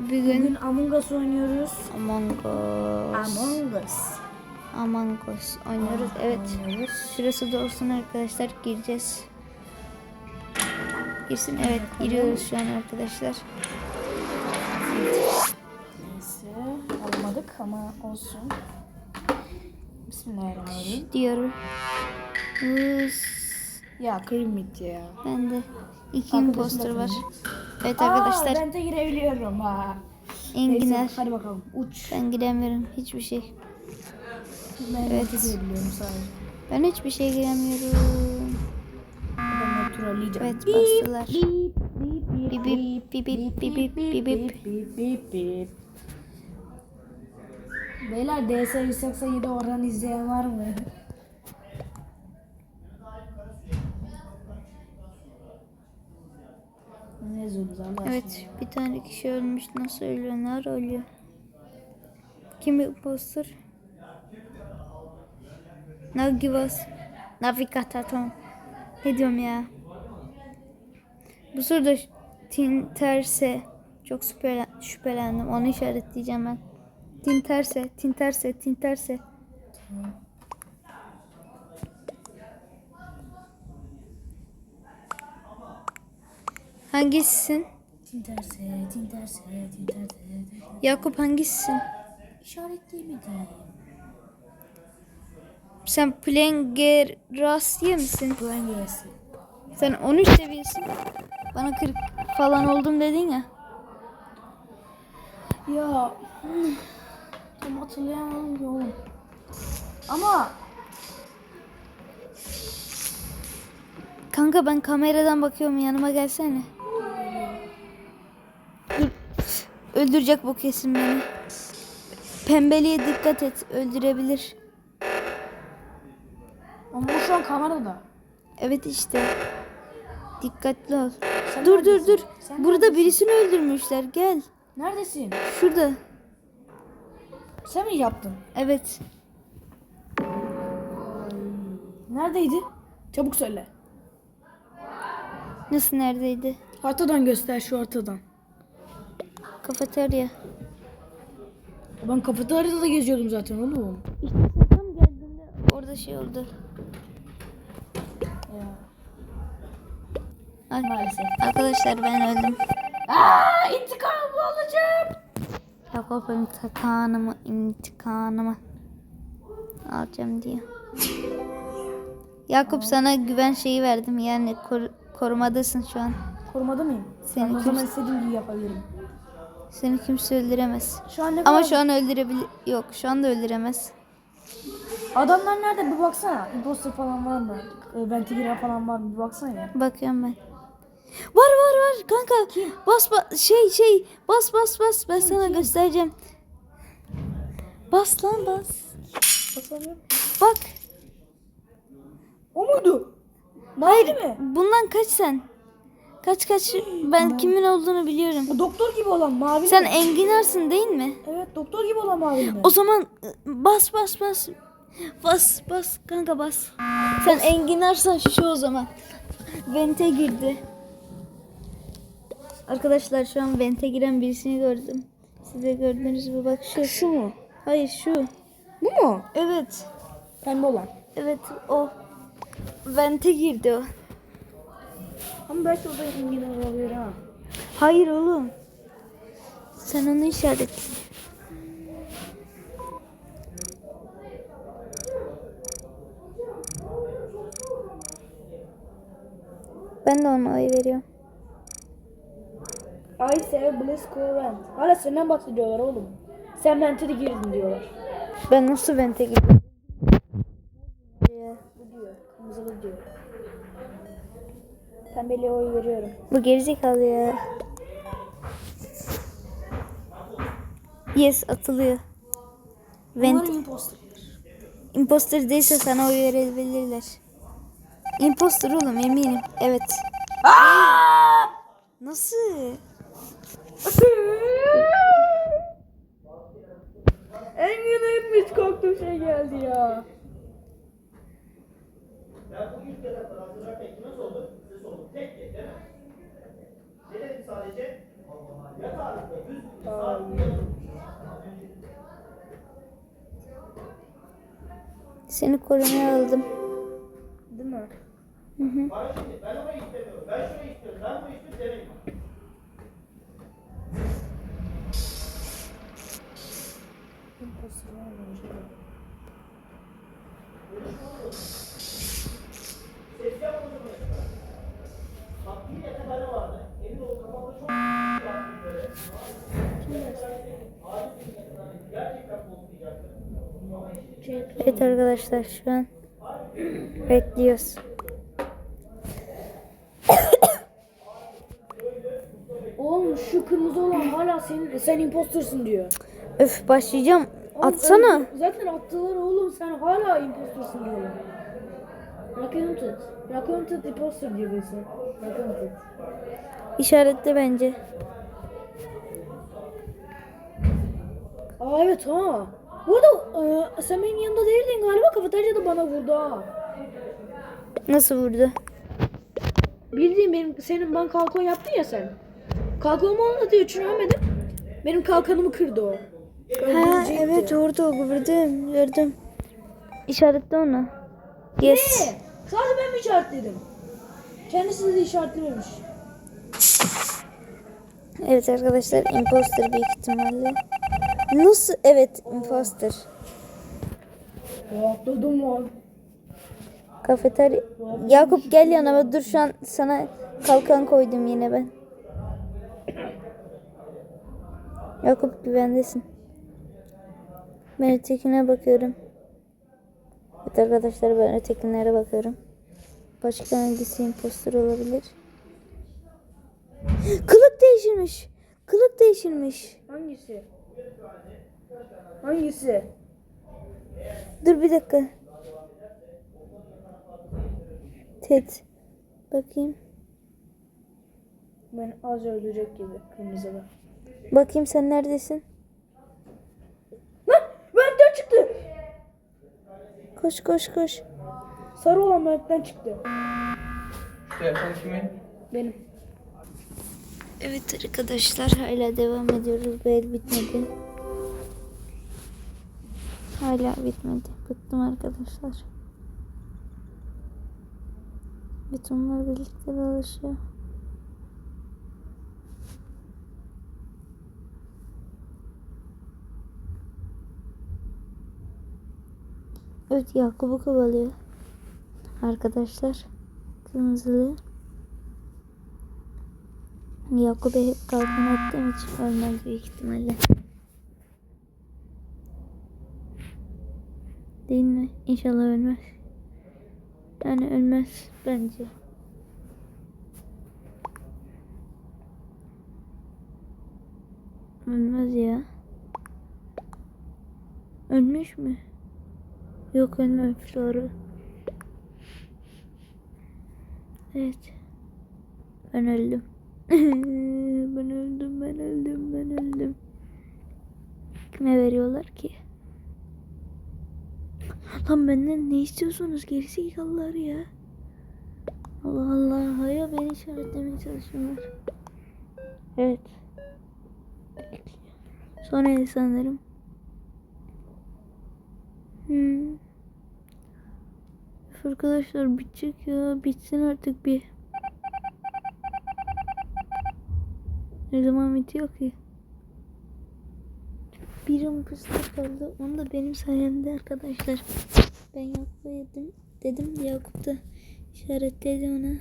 Bugün Bugün Among Us oynuyoruz. Among Us. Among Us. Among Us oynuyoruz. Evet. Oynuyoruz. Şurası da olsun arkadaşlar. Gireceğiz. Girsin. Evet. Giriyoruz şu an arkadaşlar. Neyse almadık ama olsun. Bismillahirrahmanirrahim. Diyorum. Hız. Ya meat ya. Ben de. İki imposter var. cream Evet Aa, arkadaşlar. ben de girebiliyorum ha. Enginar. Neyse, hadi bakalım uç. Ben giremiyorum. Hiçbir şey. Ben Evet. girebiliyorum sadece. Ben hiçbir şey giremiyorum. Adamları trolleyeceğim. Evet bastılar. Bip Bip bip bip bip bip bip bip bip bip. bip. Beyler DS 187 oradan izleyen var mı? Ne zulmüz Allah Evet bir tane kişi ölmüş. Nasıl ölüyor? Nerede ölüyor? Kim imposter? Nagivas. Navigator. Ne diyorum ya? Bu soruda Tinterse. Çok şüphelen, şüphelendim. Onu işaretleyeceğim ben. Tinterse, Tinterse, Tinterse. Hangisisin? Yakup hangisisin? İşaretleyemedi. Sen Plengerasya mısın? Göresi. Sen 13 seviyesin. Bana 40 falan oldum dedin ya. Ya tam hatırlayamadım ki oğlum. Ama Kanka ben kameradan bakıyorum yanıma gelsene. Dur. Öldürecek bu kesin beni. Pembeliğe dikkat et öldürebilir. ama o şu an kamerada. Evet işte. Dikkatli ol. Sen dur dur neredesin? dur. Sen Burada neredesin? birisini öldürmüşler. Gel. Neredesin? Şurada. Sen mi yaptın? Evet. Neredeydi? Çabuk söyle. Nasıl neredeydi? Haritadan göster şu haritadan. Kafeterya. Ben kafeteryada da geziyordum zaten oğlum. İşte sen tam geldiğinde orada şey oldu. Ya. Ay, Maalesef. Arkadaşlar ben öldüm. Aa, intikam alacağım. Yakup intikamımı intikamımı alacağım diyor. Yakup sana güven şeyi verdim yani kor- korumadasın şu an. Korumada mıyım? Seni ben o zaman istediğim gibi yapabilirim. Seni kimse öldüremez. Şu an ne Ama kadar- şu an öldürebilir yok şu anda öldüremez. Adamlar nerede bir baksana. Imposter falan var mı? E, Ventigira falan var mı? Bir baksana ya. Bakıyorum ben. Var var var kanka. Bas bas şey şey bas bas bas ben sana göstereceğim. Bas lan bas. Basamıyorum. Bak. O muydu? Hayır. mi? Bundan kaç sen? Kaç kaç ben kimin olduğunu biliyorum. O doktor gibi olan mavi Sen mi? enginarsın değil mi? Evet doktor gibi olan mavi mi? O zaman ı, bas bas bas. Bas bas kanka bas. Sen enginarsan şu o zaman. Vente girdi. Arkadaşlar şu an vente giren birisini gördüm. Siz de gördünüz mü? Bak şu. Şu mu? Hayır şu. Bu mu? Evet. Pembe olan. Evet o. Vente girdi o. Ama belki o da yine olabilir ha. Hayır oğlum. Sen onu işaretle. Ben de ona oy veriyorum. I say Blizz Vent. Hala senden bahsediyorlar oğlum. Sen Vent'e girdin diyorlar. Ben nasıl vente girdim? Bu diyor. Kırmızılı diyor. Pembeliğe oy veriyorum. Bu gerizekalı ya. Yes atılıyor. Vent Umarım imposter. imposter değilse sana oy verebilirler. Imposter oğlum eminim. Evet. Nasıl? en yeni hiç korktuğum şey geldi ya. Ben bugün de hatırlatacak peki nasıl oldu? ifade edelim sadece. Ya tarifte düz Seni korumaya aldım. Değil mi? Hı hı. Ben orayı istemiyorum. Ben şurayı istiyorum. Ben bunu istiyorum demeyin. Impossible. Evet arkadaşlar şu an bekliyoruz. Oğlum şu kırmızı olan hala senin sen impostersin diyor. Öf başlayacağım. Oğlum, Atsana. öyle- Zaten attılar oğlum sen hala impostersin diyorlar. Raconted. Raconted imposter diyor birisi. Raconted. İşaretle bence. Aa evet ha. Bu arada e, sen benim yanında değildin galiba kafeteryada bana vurdu ha. Nasıl vurdu? Bildiğin benim senin ben kalkon yaptın ya sen. Kalkonumu anladığı için ölmedim. Benim kalkanımı kırdı o. Ha evet orada gördüm gördüm. İşaretle onu. Yes. Ne? Sadece ben mi işaretledim? Kendisi de işaretlememiş. Evet arkadaşlar imposter büyük ihtimalle. Nasıl? Evet imposter. Rahatladım lan. Kafeterya. Yakup gel yanıma dur şu an sana kalkan koydum yine ben. Yakup güvendesin. Ben ötekine bakıyorum. Evet arkadaşlar ben ötekilere bakıyorum. Başka hangisi imposter olabilir? Kılık değişirmiş. Kılık değişirmiş. Hangisi? Hangisi? Dur bir dakika. Ted. Bakayım. Ben az öldürecek gibi kırmızıda. Bakayım sen neredesin? Lan! Benden çıktı. Koş koş koş. Sarı olan benden çıktı. Telefon kimin? Benim. Evet arkadaşlar hala devam ediyoruz. Bu el bitmedi. Hala bitmedi. Bıktım arkadaşlar. Bütünler birlikte dolaşıyor. Evet Yakup'u kovalıyor. Arkadaşlar. Kırmızılı. Yakup'a hep kalkan attığım için ölmez büyük ihtimalle. Değil mi? İnşallah ölmez. Yani ölmez bence. Ölmez ya. Ölmüş mü? Yok ölmemiş doğru. Evet. Ben öldüm. Ben öldüm, ben öldüm, ben öldüm. Kime veriyorlar ki? Lan benden ne istiyorsunuz gerizekalılar ya? Allah Allah, hayır beni işaretlemeye çalışıyorlar. Evet. Son el sanırım. Hmm. Arkadaşlar bitecek ya. Bitsin artık bir. Ne zaman bitiyor ki? Bir fıstık kaldı. Onu da benim sayemde arkadaşlar. Ben Yakup'a yedim. Dedim Yakup da işaretledi ona.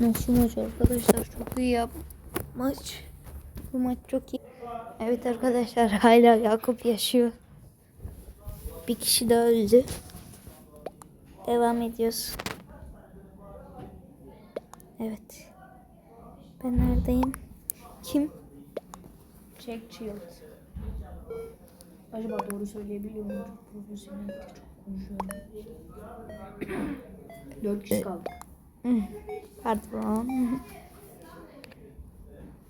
Nasıl maç arkadaşlar çok iyi yap maç. Bu maç çok iyi. Evet arkadaşlar hala Yakup yaşıyor. Bir kişi daha öldü. Devam ediyoruz. Evet. Ben neredeyim? Kim? Jack Shield. Acaba doğru söyleyebiliyor muyum? Profesyonel, çok konuşuyorum. Dört kişi kaldı. Pardon.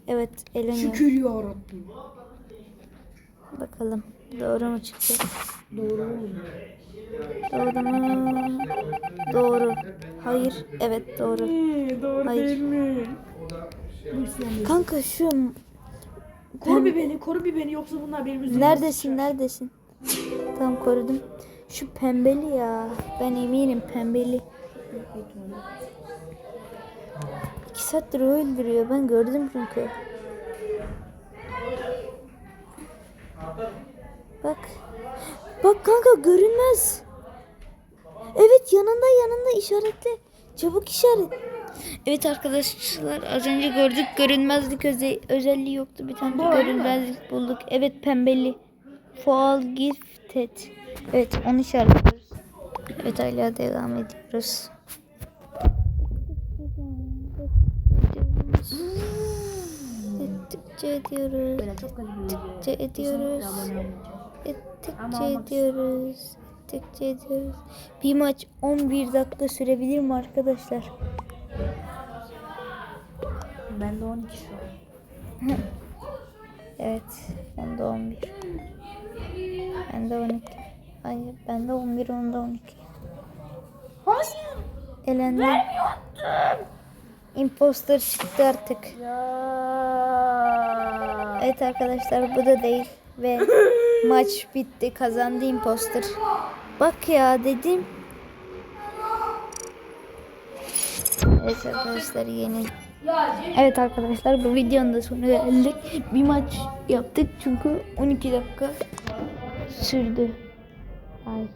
Evet eleniyor. Şükür yarabbim. Bakalım doğru mu çıktı? Doğru mu? Doğru mu? Doğru. Hayır. Evet doğru. doğru Hayır. değil mi? Kanka şu Koru bir beni, koru bir beni yoksa bunlar benim üzerime neredesin neredesin? Tamam korudum. Şu pembeli ya. Ben eminim pembeli. İki saattir öldürüyor. Ben gördüm çünkü. Bak. Bak kanka görünmez. Evet yanında yanında işaretle. Çabuk işaret. Evet arkadaşlar az önce gördük görünmezlik öze- özelliği yoktu. Bir tane de görünmezlik bulduk. Evet pembeli. Fall gifted. Evet onu işaretliyoruz. Evet hala devam ediyoruz. Ettikçe ediyoruz. Ettikçe ediyoruz. Ettikçe almak ediyoruz. Ettikçe ediyoruz. Bir maç 11 dakika sürebilir mi arkadaşlar? Bende 12 şu an. Evet. Onda 11. Bende 12. Hayır. Bende 11. Onda 12. Hayır. Elendim. Imposter çıktı artık. Ya. Evet arkadaşlar bu da değil. Ve maç bitti. Kazandı imposter. Bak ya dedim. Evet arkadaşlar yeni. Evet arkadaşlar bu videonun da sonuna geldik. Bir maç yaptık çünkü 12 dakika sürdü. Ay.